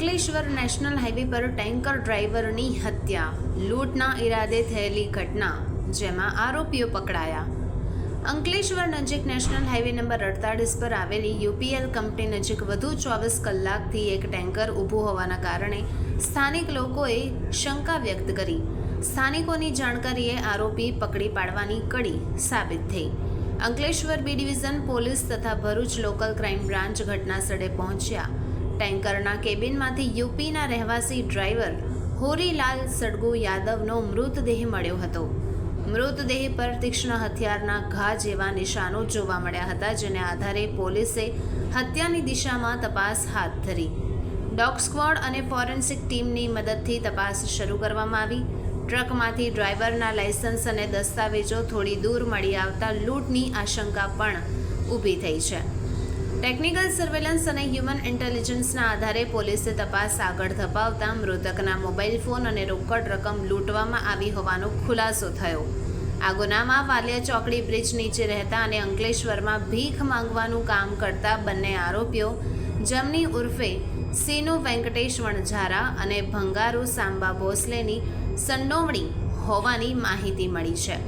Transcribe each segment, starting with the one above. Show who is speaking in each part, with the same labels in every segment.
Speaker 1: Ankleshwar national highway પર tanker ડ્રાઈવરની હત્યા, લૂંટના ઈરાદે થયેલી ઘટના, જેમાં આરોપીઓ પકડાયા. અંકલેશ્વર નજીક નેશનલ હાઈવે નંબર અડતાલીસ પર આવેલી યુપીએલ કંપની નજીક વધુ ચોવીસ કલાકથી એક ટેન્કર ઊભું હોવાના કારણે સ્થાનિક લોકોએ શંકા વ્યક્ત કરી. સ્થાનિકોની જાણકારીએ આરોપી પકડી પાડવાની કડી સાબિત થઈ. અંકલેશ્વર બી ડિવિઝન પોલીસ તથા ભરૂચ લોકલ ક્રાઇમ બ્રાન્ચ ઘટના સ્થળે પહોંચ્યા. ટેન્કરના કેબિનમાંથી યુપીના રહેવાસી ડ્રાઈવર હોરીલાલ સડગુ યાદવનો મૃતદેહ મળ્યો હતો. મૃતદેહ પર તીક્ષ્ણ હથિયારના ઘા જેવા નિશાનો જોવા મળ્યા હતા, જેને આધારે પોલીસે હત્યાની દિશામાં તપાસ હાથ ધરી. ડોગ સ્ક્વોડ અને ફોરેન્સિક ટીમની મદદથી તપાસ શરૂ કરવામાં આવી. ટ્રકમાંથી ડ્રાઈવરના લાયસન્સ અને દસ્તાવેજો થોડી દૂર મળી આવતા લૂંટની આશંકા પણ ઊભી થઈ છે. ટેકનિકલ સર્વેલન્સ અને હ્યુમન ઇન્ટેલિજન્સના આધારે પોલીસે તપાસ આગળ ધપાવતા મૃતકના મોબાઈલ ફોન અને રોકડ રકમ લૂંટવામાં આવી હોવાનો ખુલાસો થયો. આ ગુનામાં વાલિયા ચોકડી બ્રિજ નીચે રહેતા અને અંકલેશ્વરમાં ભીખ માંગવાનું કામ કરતા બંને આરોપીઓ જમની ઉર્ફે સીનુ વેંકટેશ વણઝારા અને ભંગારુ સાંબા ભોસલેની સંડોવણી હોવાની માહિતી મળી છે.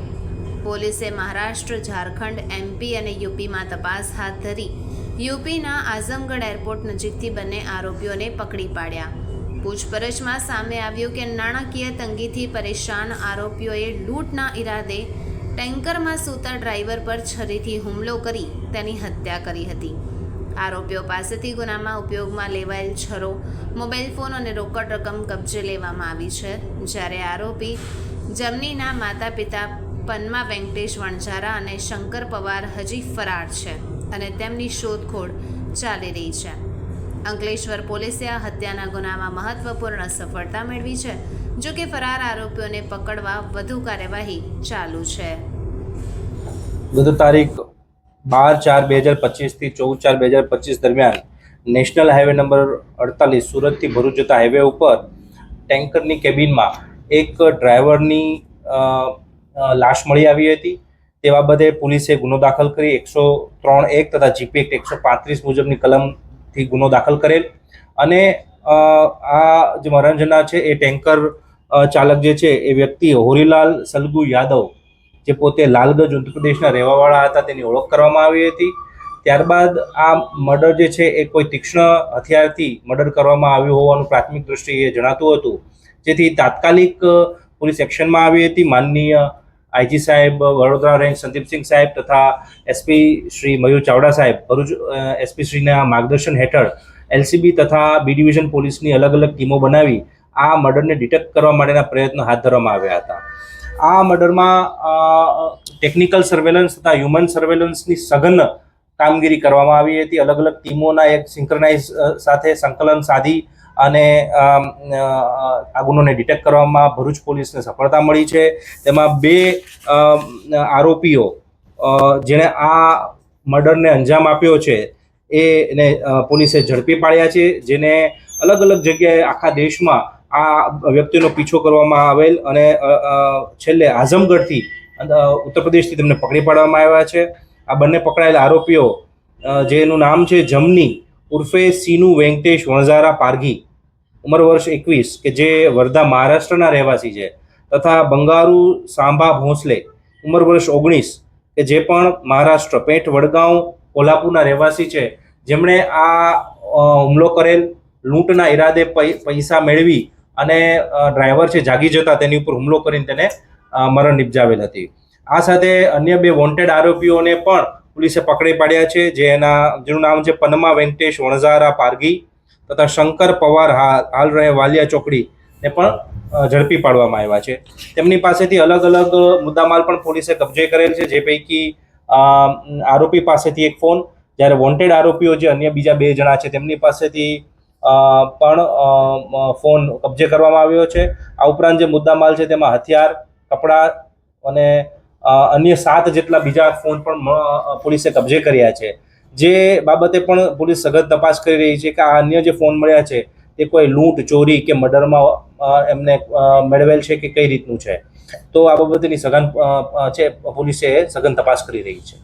Speaker 1: પોલીસે મહારાષ્ટ્ર, ઝારખંડ એમપી અને યુપીમાં તપાસ હાથ ધરી યુપીના આઝમગઢ એરપોર્ટ નજીકથી બંને આરોપીઓને પકડી પાડ્યા. પૂછપરછમાં સામે આવ્યું કે નાણાકીય તંગીથી પરેશાન આરોપીઓએ લૂંટના ઈરાદે ટેન્કરમાં સૂતા ડ્રાઈવર પર છરીથી હુમલો કરી તેની હત્યા કરી હતી. આરોપીઓ પાસેથી ગુનામાં ઉપયોગમાં લેવાયેલ છરો, મોબાઈલ ફોન અને રોકડ રકમ કબજે લેવામાં આવી છે, જ્યારે આરોપી જમનીના માતા પિતા પન્મા વેંકટેશ વણઝારા અને શંકર પવાર હજી ફરાર છે. અને તેમની શોધખોળ ચાલી રહી છે. અંકલેશ્વર પોલીસે આ હત્યાના ગુનામાં મહત્વપૂર્ણ સફળતા મેળવી છે જો કે ફરાર આરોપીઓને પકડવા વધુ કાર્યવાહી ચાલુ છે.
Speaker 2: ગત તારીખ બાર ચાર બે હજાર પચીસથી ચૌદ ચાર બે હજાર પચીસ દરમિયાન નેશનલ હાઈવે નંબર અડતાલીસ સુરતથી ભરૂચ જતા હાઈવે ઉપર ટેન્કરની કેબિનમાં એક ડ્રાઈવરની લાશ મળી આવી હતી. તે બાબતે પોલીસે ગુનો દાખલ કરી એકસો ત્રણ એક તથા જીપી એક્ટ એકસો પાંત્રીસ મુજબની કલમથી ગુનો દાખલ કરેલ. અને આ જે મરણજના છે એ ટેન્કર ચાલક જે છે એ વ્યક્તિ હોરીલાલ સલગુ યાદવ, જે પોતે લાલગંજ ઉત્તરપ્રદેશના રહેવાવાળા હતા તેની ઓળખ કરવામાં આવી હતી. ત્યારબાદ આ મર્ડર જે છે એ કોઈ તીક્ષ્ણ હથિયારથી મર્ડર કરવામાં આવ્યું હોવાનું પ્રાથમિક દૃષ્ટિએ જણાતું હતું. જેથી તાત્કાલિક પોલીસ એક્શનમાં આવી હતી. માનનીય આઈજી સાહેબ, વડોદરા રેન્જ સંદીપસિંહ સાહેબ તથા એસપી શ્રી મયુર ચાવડા સાહેબ, ભરૂચ એસપી શ્રીના માર્ગદર્શન હેઠળ એલસીબી તથા બી ડિવિઝન પોલીસની અલગ અલગ ટીમો બનાવી આ મર્ડરને ડિટેક્ટ કરવા માટેના પ્રયત્નો હાથ ધરવામાં આવ્યા હતા. આ મર્ડરમાં ટેકનિકલ સર્વેલન્સ તથા હ્યુમન સર્વેલન્સની સઘન કામગીરી કરવામાં આવી હતી. અલગ અલગ ટીમોના એક સિંક્રનાઇઝ સાથે સંકલન સાધી અને આ ગુનોને ડિટેક્ટ કરવામાં ભરૂચ પોલીસને સફળતા મળી છે. તેમાં બે આરોપીઓ જેણે આ મર્ડરને અંજામ આપ્યો છે એને પોલીસે ઝડપી પાડ્યા છે, જેને અલગ અલગ જગ્યાએ આખા દેશમાં આ વ્યક્તિનો પીછો કરવામાં આવેલ અને છેલ્લે આઝમગઢથી ઉત્તર પ્રદેશથી તેમને પકડી પાડવામાં આવ્યા છે. આ બંને પકડાયેલા આરોપીઓ જેનું નામ છે જમની ઉર્ફે સીનુ વેંકટેશ વણઝારા પારઘી. ઉંમર વર્ષ એકવીસ, કે જે વર્ધા મહારાષ્ટ્રના રહેવાસી છે, તથા બંગારુ સાંભા ભોંસલે. ઉંમર વર્ષ ઓગણીસ, કે જે પણ મહારાષ્ટ્ર પેઠ વડગાંવ, કોલ્હાપુરના રહેવાસી છે, જેમણે આ હુમલો કરેલ, લૂંટના ઈરાદે પૈસા મેળવી અને ડ્રાઈવર છે, જાગી જતા તેની ઉપર હુમલો કરીને તેને મરણ નિપજાવેલ હતી. આ સાથે અન્ય બે વોન્ટેડ આરોપીઓને પણ પોલીસે પકડી પાડ્યા છે જેના જેનું નામ છે પન્મા વેંકટેશ વણઝારા પારગી તથા શંકર પવાર હાલ રહે વાલિયા ચોકડી ને પણ ઝડપી પાડવામાં આવ્યા છે. તેમની પાસેથી અલગ અલગ મુદ્દામાલ પણ પોલીસે કબજે કરેલ છે, જે પૈકી આરોપી પાસેથી એક ફોન, જ્યારે વોન્ટેડ આરોપીઓ જે અન્ય બીજા બે જણા છે, તેમની પાસેથી પણ ફોન કબજે કરવામાં આવ્યો છે. આ ઉપરાંત જે મુદ્દામાલ છે, તેમાં હથિયાર, કપડાં અને અન્ય સાત જેટલા બીજા ફોન પણ પોલીસે કબજે કર્યા છે. જે બાબતે પણ પોલીસ સઘન તપાસ કરી રહી છે કે આ અન્ય જે ફોન મળ્યા છે, તે કોઈ લૂંટ, ચોરી કે મર્ડરમાં એમને મેળવેલ છે કે કઈ રીતનું છે? તો આ બાબતની સઘન છે, પોલીસે સઘન તપાસ કરી રહી છે.